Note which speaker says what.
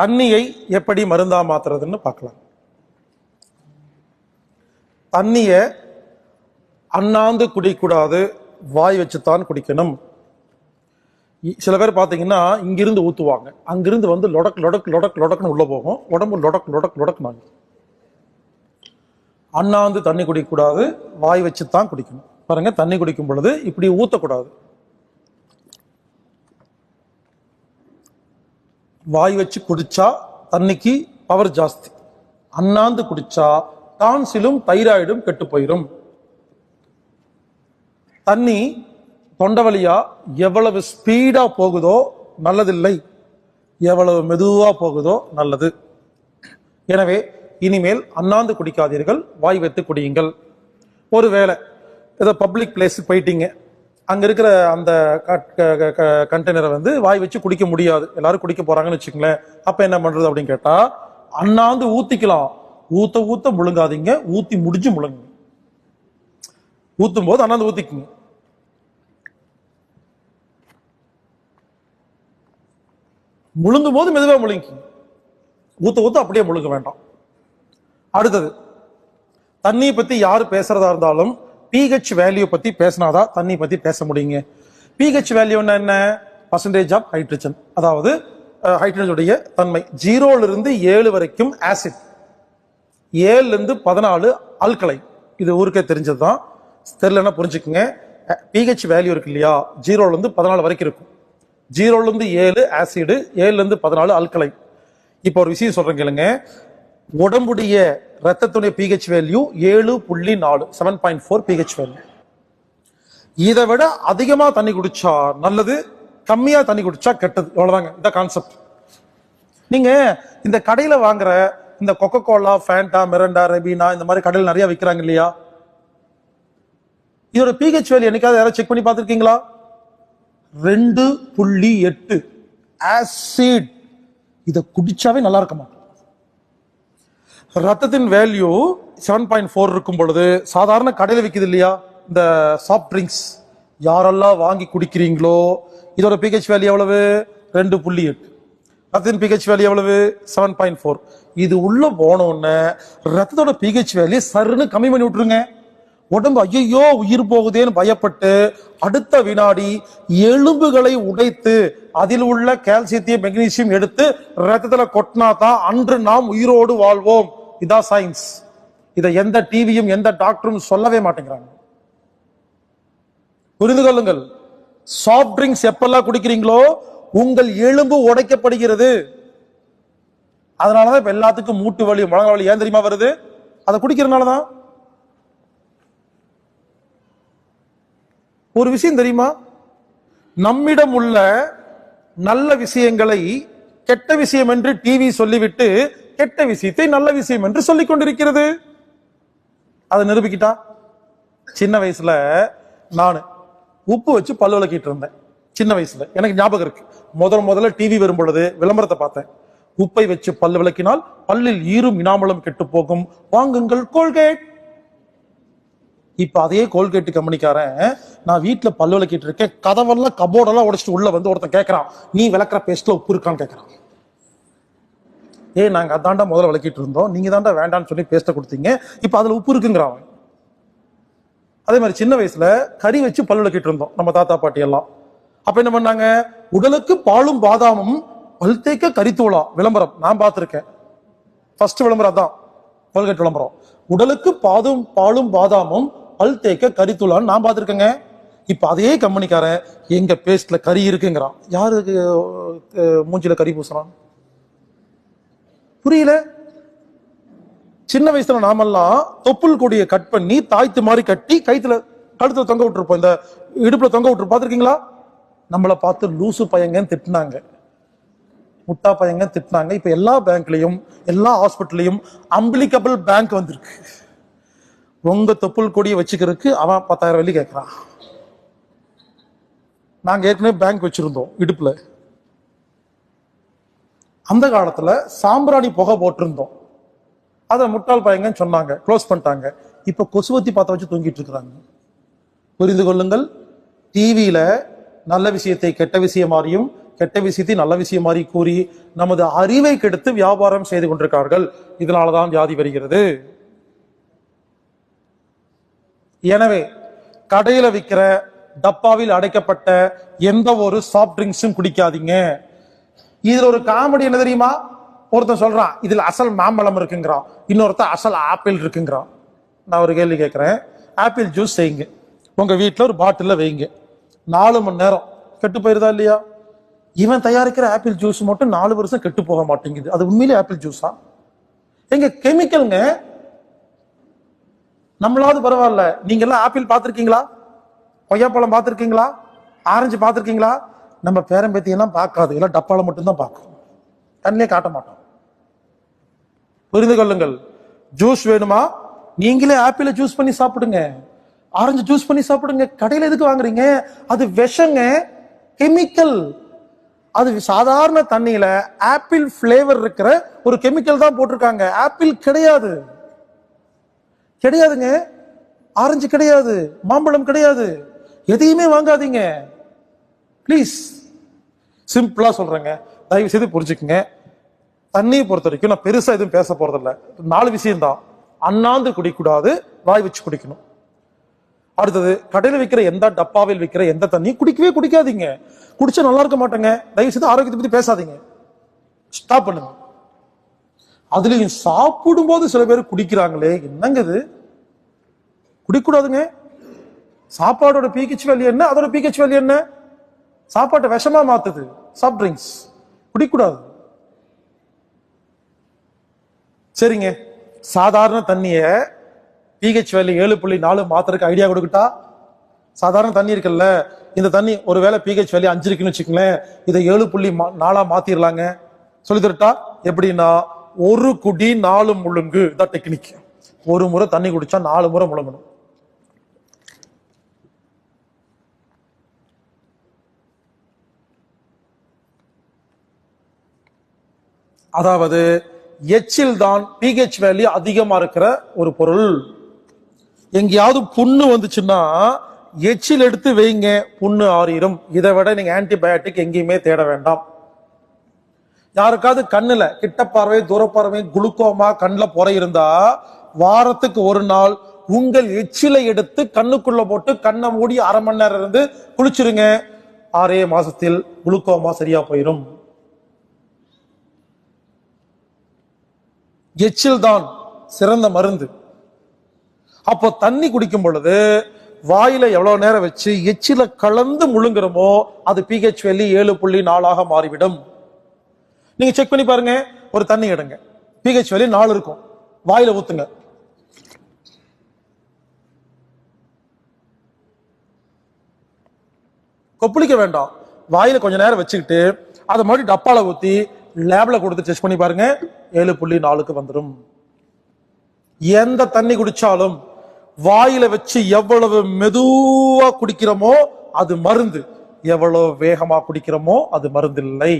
Speaker 1: தண்ணியை எப்படி மருந்தா மாத்துறதுன்னு பார்க்கலாம். தண்ணிய அண்ணாந்து குடிக்கூடாது வாய் வச்சுத்தான் குடிக்கணும். இ- சில பேர் பார்த்தீங்கன்னா இங்கிருந்து ஊத்துவாங்க. அங்கிருந்து வந்து லொடக் லொடக் லொடக் லொடக்குன்னு உள்ள போகும். உடம்பு லொடக் லொடக் லொடக்குனாங்க. அண்ணாந்து தண்ணி குடிக்கக்கூடாது வாய் வச்சு தான் குடிக்கணும். பாருங்க தண்ணி குடிக்கும் பொழுது இப்படி ஊத்தக்கூடாது. வாய் வச்சு குடிச்சா தண்ணிக்கு பவர் ஜாஸ்தி. அண்ணாந்து குடிச்சா டான்சிலும் தைராய்டும் கெட்டு போயிடும் தண்ணி தொண்டை வழியா எவ்வளவு ஸ்பீடா போகுதோ நல்லதில்லை. எவ்வளவு மெதுவா போகுதோ நல்லது. எனவே இனிமேல் அண்ணாந்து குடிக்காதீர்கள் வாய் வைத்து குடியுங்கள். ஒருவேளை ஏதோ பப்ளிக் பிளேஸுக்கு போயிட்டீங்க. அங்க இருக்கிற அந்த கண்டெய்னரை வந்து வாய் வச்சு குடிக்க முடியாது. எல்லாரும் குடிக்க போறாங்கன்னு வச்சுங்களேன் அப்ப என்ன பண்றது அப்படின்னு கேட்டா அண்ணாந்து ஊத்திக்கலாம். ஊத்த ஊத்த முழுங்காதீங்க. ஊத்தி முடிஞ்சு முழுங்குங்க ஊத்தும் போது அண்ணாந்து ஊத்திக்குங்க. முழுங்கும் போது மெதுவாக முழுங்கிங்க ஊத்த ஊத்த அப்படியே முழுங்க வேண்டாம். அடுத்தது தண்ணியை பத்தி யாரு பேசுறதா இருந்தாலும் பிஹெச் வேல்யூ பத்தி பேசினாதான் தண்ணி பத்தி பேச முடியுங்க. பிஹெச் வேல்யூன்னா என்ன? பர்சன்டேஜ் ஆஃப் ஹைட்ரஜன் அதாவது ஹைட்ரஜனுடைய தன்மை. ஜீரோல இருந்து ஏழு வரைக்கும் ஆசிட் ஏழுல இருந்து பதினாலு அல்கலை இது ஊருக்கே தெரிஞ்சதுதான். தெரியலன்னா புரிஞ்சுக்குங்க. பிஹெச் வேல்யூ இருக்கு இல்லையா? ஜீரோல இருந்து பதினாலு வரைக்கும் இருக்கும். ஜீரோல இருந்து ஏழு ஆசிடு ஏழுல இருந்து பதினாலு அல்கலை இப்போ ஒரு விஷயம் சொல்றேன் கேளுங்க. உடம்புடைய ரத்தத்துடைய பிஹெச் வேல்யூ ஏழு புள்ளி நாலு seven point four pH value இதை விட அதிகமாக தண்ணி குடிச்சா நல்லது கம்மியாக தண்ணி குடிச்சா கெட்டது. அவ்வளோதாங்க இந்த கான்செப்ட் நீங்கள் இந்த கடையில் வாங்குற இந்த Coca Cola Fanta Mirinda Ribena இந்த மாதிரி கடையில் நிறைய விற்கிறாங்க இல்லையா? இதோட பிஹெச் வேல்யூ என்னைக்காவது யாராவது செக் பண்ணி பார்த்துருக்கீங்களா? ரெண்டு புள்ளி எட்டு. ஆசிட் இதை குடிச்சாவே நல்லா இருக்க மாட்டோம் ரத்தத்தின் வேல்யூ செவன் பாயிண்ட் ஃபோர் இருக்கும் பொழுது சாதாரண கடையில் விற்கிது இல்லையா? இந்த சாஃப்ட் ட்ரிங்க்ஸ் யாரெல்லாம் வாங்கி குடிக்கிறீங்களோ இதோட பிஹெச் வேல்யூ எவ்வளவு? ரெண்டு புள்ளி எட்டு. ரத்தத்தின் பிஹெச் வேல்யூ எவ்வளவு? செவன் பாயிண்ட் ஃபோர் இது உள்ள போனோடனே ரத்தத்தோட பிஹெச் வேல்யூ சருன்னு கம்மி பண்ணி விட்டுருங்க. உடம்பு ஐயோ உயிர் போகுதேன்னு பயப்பட்டு அடுத்த வினாடி எலும்புகளை உடைத்து அதில் உள்ள கால்சியத்தையும் மெக்னீசியம் எடுத்து ரத்தத்தில் கொட்டினா தான் அன்று நாம் உயிரோடு வாழ்வோம். இதான் சயின்ஸ் இதை எந்த டிவியும் எந்த டாக்டரும் சொல்லவே மாட்டேங்கிறாங்க. புரிந்து கொள்ளுங்கள். சாஃப்ட் ட்ரிங்க்ஸ் எப்பெல்லாம் குடிக்கிறீங்களோ உங்கள் எலும்பு உடைக்கப்படுகிறது. அதனாலதான் இப்ப எல்லாத்துக்கும் மூட்டு வலி முழங்க வலி ஏன் தெரியுமா வருது? அதை குடிக்கிறதுனாலதான். ஒரு விஷயம் தெரியுமா? நம்மிடம் உள்ள நல்ல விஷயங்களை கெட்ட விஷயம் என்று டிவி சொல்லிவிட்டு கெட்ட விஷயத்தை நல்ல விஷயம் என்று சொல்லிக் கொண்டிருக்கிறது. அதை நிரூபிக்கிட்டா? சின்ன வயசுல நான் உப்பு வச்சு பல் விளக்கிட்டு இருந்தேன். சின்ன வயசுல. எனக்கு ஞாபகம் இருக்கு. முதல் முதல்ல டிவி வரும் பொழுது விளம்பரத்தை பார்த்தேன். உப்பை வச்சு பல் விளக்கினால் பல்லில் ஈரும் இனாமலும் கெட்டு போகும். வாங்குங்கள் கோல்கேட். இப்ப அதே கோல்கேட் கம்பெனிக்காரன் நான் வீட்டுல பல் விளக்கிட்டு இருக்கேன். கதவெல்லாம் கபோர்டெல்லாம் உடைச்சிட்டு உள்ள வந்து ஒருத்தன் கேட்கறான் நீ விளக்குற பேஸ்ட்ல உப்பு இருக்கான்னு கேட்கறான் ஏய் நாங்கள் அதாண்டா முதல்ல விளக்கிட்டு இருந்தோம். நீங்கள் தாண்டா வேண்டாம்னு சொல்லி பேஸ்ட்டை கொடுத்தீங்க. இப்போ அதில் உப்பு இருக்குங்கிறான் அவன். அதே மாதிரி சின்ன வயசுல கறி வச்சு பல் விளக்கிட்டு இருந்தோம் நம்ம தாத்தா பாட்டி எல்லாம். அப்ப என்ன பண்ணாங்க? உடலுக்கு பாலும் பாதாமும் பல் தேய்க்க கரித்தூளா விளம்பரம். நான் பார்த்துருக்கேன். ஃபர்ஸ்ட் விளம்பரம் அதான். கோல்கேட் விளம்பரம். உடலுக்கு பாதும் பாலும் பாதாமும் பல் தேய்க்க கரித்தூளான்னு நான் பார்த்துருக்கேங்க. இப்போ அதே கம்பெனிக்காரன் எங்க பேஸ்ட்ல கறி இருக்குங்கிறான். யாருக்கு மூஞ்சியில் மூஞ்சில கறி பூசுறான்? புரியல? சின்ன வயசுல நாமெல்லாம் தொப்புள் கொடியை கட் பண்ணி தாய்த்து மாதிரி கட்டி கைத்துல கழுத்துல தொங்க விட்டுருப்போம். இந்த இடுப்புல தொங்க விட்டு பாத்துருக்கீங்களா நம்மளை பார்த்து லூசு பையங்கன்னு திட்டினாங்க. முட்டா பையங்க திட்டினாங்க. இப்ப எல்லா பேங்க்லயும் எல்லா ஹாஸ்பிட்டல்லையும் அம்பிளிகபிள் பேங்க் வந்திருக்கு. உங்க தொப்புள் கொடியை வச்சுக்கிறதுக்கு அவன் பத்தாயிரம் வெள்ளி கேட்கறான் நாங்க ஏற்கனவே பேங்க் வச்சிருந்தோம் இடுப்புல. அந்த காலத்துல சாம்பிராணி புகை போட்டிருந்தோம். அதை முட்டாள் பையங்கன்னு சொன்னாங்க க்ளோஸ் பண்ணிட்டாங்க. இப்போ கொசுவத்தி பார்த்த வச்சு தூங்கிட்டு இருக்கிறாங்க. புரிந்து கொள்ளுங்கள் டிவியில நல்ல விஷயத்தை கெட்ட விஷயம் மாதிரியும் கெட்ட விஷயத்தை நல்ல விஷயம் மாறி கூறி நமது அறிவை கெடுத்து வியாபாரம் செய்து கொண்டிருக்கார்கள். இதனாலதான் வியாதி வருகிறது. எனவே கடையில விற்கிற டப்பாவில் அடைக்கப்பட்ட எந்த ஒரு சாஃப்ட் ட்ரிங்க்ஸும் குடிக்காதீங்க. இதுல ஒரு காமெடி என்ன தெரியுமா? ஒருத்தன் சொல்றான் இதுல அசல் மாம்பழம் இருக்குங்கிறான். இன்னொருத்தன் அசல் ஆப்பிள் இருக்குங்கிறான். நான் ஒரு கேள்வி கேட்குறேன். ஆப்பிள் ஜூஸ் செய்யுங்க. உங்க வீட்டில் ஒரு பாட்டிலில் வைங்க நாலு மணி நேரம். கெட்டு போயிருதா இல்லையா? இவன் தயாரிக்கிற ஆப்பிள் ஜூஸ் மட்டும் நாலு வருஷம் கெட்டு போக மாட்டேங்குது. அது உண்மையிலே ஆப்பிள் ஜூஸா எங்க கெமிக்கல்ங்க. நம்மளாவது பரவாயில்ல. நீங்க எல்லாம் ஆப்பிள் பார்த்துருக்கீங்களா? கொய்யாப்பழம் பார்த்துருக்கீங்களா? ஆரஞ்சு பார்த்துருக்கீங்களா? நம்ம பேரம்பேத்தியெல்லாம் பார்க்காது. எல்லாம் டப்பால மட்டும்தான் பார்க்கும். கண்ணிலே காட்ட மாட்டோம். புரிந்து கொள்ளுங்கள். ஜூஸ் வேணுமா? நீங்களே ஆப்பிள ஜூஸ் பண்ணி சாப்பிடுங்க. ஆரஞ்சு ஜூஸ் பண்ணி சாப்பிடுங்க. கடையில் எதுக்கு வாங்குறீங்க? அது விஷங்க கெமிக்கல். அது சாதாரண தண்ணியில ஆப்பிள் ஃபிளேவர் இருக்கிற ஒரு கெமிக்கல் தான் போட்டிருக்காங்க. ஆப்பிள் கிடையாது. கிடையாதுங்க. ஆரஞ்சு கிடையாது. மாம்பழம் கிடையாது. எதையுமே வாங்காதீங்க. ப்ளீஸ் சிம்பிளாக சொல்கிறேங்க தயவு செய்து புரிஞ்சுக்குங்க. தண்ணியை பொறுத்த வரைக்கும் நான் பெருசாக எதுவும் பேச போகிறதில்ல நாலு விஷயம்தான். அண்ணாந்து குடிக்கூடாது வாய் வச்சு குடிக்கணும். அடுத்தது கடையில் விற்கிற எந்த டப்பாவில் விற்கிற எந்த தண்ணியும் குடிக்கவே குடிக்காதீங்க. குடிச்சா நல்லா இருக்க மாட்டேங்க. தயவு செய்து ஆரோக்கியத்தை பற்றி பேசாதீங்க. ஸ்டாப் பண்ணுங்க. அதுலயும் சாப்பிடும்போது சில பேர் குடிக்கிறாங்களே. என்னங்க இது? குடிக்கூடாதுங்க. சாப்பாடோட பிஹெச் வேல்யூ என்ன? அதோட பிஹெச் வேல்யூ என்ன? சாப்பாட்டை விஷமா மாத்துது. சாஃப்ட் ட்ரிங்க்ஸ் குடிக்கூடாது. சரிங்க. சாதாரண தண்ணிய பிஹெச் வேல்யூ ஏழு புள்ளி நாலு மாத்திரக்கு ஐடியா கொடுக்கட்டா? சாதாரண தண்ணி இருக்குல்ல. இந்த தண்ணி ஒருவேளை பிஹெச் வேல்யூ அஞ்சு இருக்குன்னு வச்சுக்கங்களேன். இதை ஏழு புள்ளி மா- நாலா மாத்திரலாங்க. சொல்லி தரட்டா? எப்படின்னா ஒரு குடி நாலு முழுங்கு. இதான் டெக்னிக் ஒரு முறை தண்ணி குடிச்சா நாலு முறை முழுங்கணும். அதாவது எச்சில் தான் பிஹெச் வேல்யூ அதிகமா இருக்கிற ஒரு பொருள். எங்கேயாவது புண்ணு வந்துச்சுன்னா எச்சில் எடுத்து வைங்க புண்ணு ஆறிடும் இதை விட நீங்க ஆன்டிபயோட்டிக் எங்கேயுமே தேட வேண்டாம். யாருக்காவது கண்ணுல கிட்ட பார்வை தூர பார்வை குளுக்கோமா கண்ணில் புறை இருந்தா வாரத்துக்கு ஒரு நாள் உங்கள் எச்சிலை எடுத்து கண்ணுக்குள்ள போட்டு கண்ணை மூடி அரை மணி நேரம் இருந்து குளிச்சிருங்க. ஆறே மாசத்தில் குளுக்கோமா சரியா போயிடும் எச்சில் தான் சிறந்த மருந்து. அப்போ தண்ணி குடிக்கும் பொழுது வாயில எவ்வளவு நேரம் வச்சு எச்சில கலந்து முழுங்குறோமோ அது பிஹெச் வேலி ஏழு புள்ளி நாலாக மாறிவிடும். நீங்க செக் பண்ணி பாருங்க. ஒரு தண்ணி எடுங்க. பிஹெச் வேலி நாலு இருக்கும். வாயில ஊத்துங்க. கொப்பளிக்க வேண்டாம். வாயில கொஞ்ச நேரம் வச்சுக்கிட்டு அதை மறுபடியும் டப்பால ஊத்தி லேபில் கொடுத்து டெஸ்ட் பண்ணி பாருங்க. ஏழு புள்ளி நாலுக்கு வந்துடும் எந்த தண்ணி குடிச்சாலும் வாயில வச்சு எவ்வளவு மெதுவா குடிக்கிறோமோ அது மருந்து. எவ்வளவு வேகமா குடிக்கிறோமோ அது மருந்து இல்லை